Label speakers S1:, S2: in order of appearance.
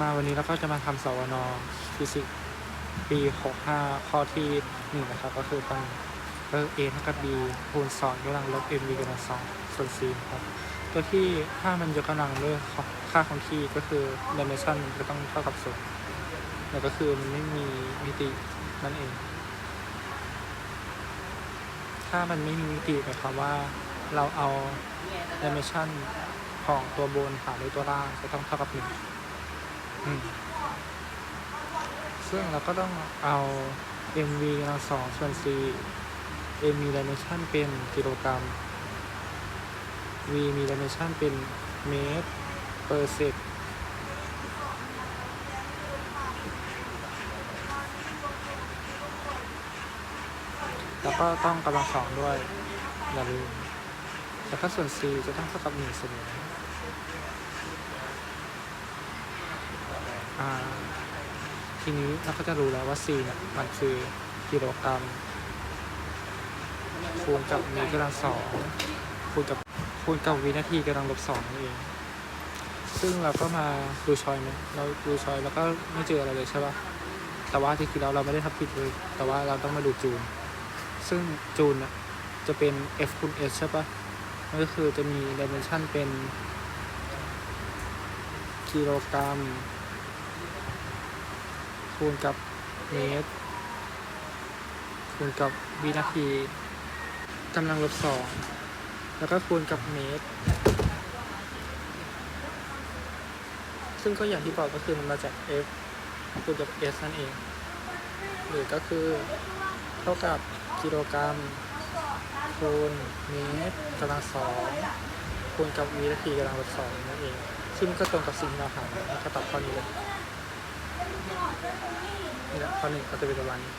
S1: มาวันนี้เราก็จะมาทำสวนฟิสิกส์ปี 65 ข้อที่หนึ่งนะครับ ก็คือตอนก็ a เท่ากับ b คูณ2ยกกำลังลบ mv กำลัง2ส่วน c ครับ ตัวที่ถ้ามันยกกำลังด้วยค่าของที่ก็คือ dimension มันจะต้องเท่ากับศูนย์แล้วก็คือมันไม่มีมิตินั่นเอง ถ้ามันไม่มีมิติหมายความว่าเราเอา dimension ของตัวบนหารด้วยตัวล่างจะต้องเท่ากับหนึ่ง ซึ่งเราก็ต้องเอา mv กำลังสองส่วน c m มี dimension เป็นกิโลกรัม v มี dimension เป็นเมตร per sec แล้วก็ต้องกำลังสองด้วยอย่าลืมแล้วก็ส่วน c จะต้องเท่ากับหนึ่งเสมออ่า ทีนี้เราก็จะรู้แล้วว่า c เนี่ยมันคือกิโลกรัมคูณกับมตรกำลังสองคูณกับคูณกับวินาทีกำลังลบสองนั่นเอง ซึ่งเราก็มาดูชอยไหมเราดูชอยแล้วก็ไม่เจออะไรเลยใช่ปะแต่ว่าที่คือเราเราไม่ได้ทำผิดเลย แต่ว่าเราต้องมาดูจูน ซึ่งจูนอะจะเป็น f คูณ s ใช่ปะนั่นก็คือจะมี dimension เป็นกิโลกรัม คูณกับเมตรคูณกับวินาทีกำลังลบสองแล้วก็คูณกับเมตร ซึ่งก็อย่างที่บอกก็คือมันมาจาก f คูณกับ s นั่นเอง หรือก็คือเท่ากับกิโลกรัมคูณเมตรกำลังสองคูณกับวินาทีกำลังลบสองนั่นเอง ซึ่งก็ตรงกับสิ่งที่เราหาแล้วก็ตอบข้อนี้เลย นี่แหละข้อหนึ่งก็จะเป็นประมาณนี้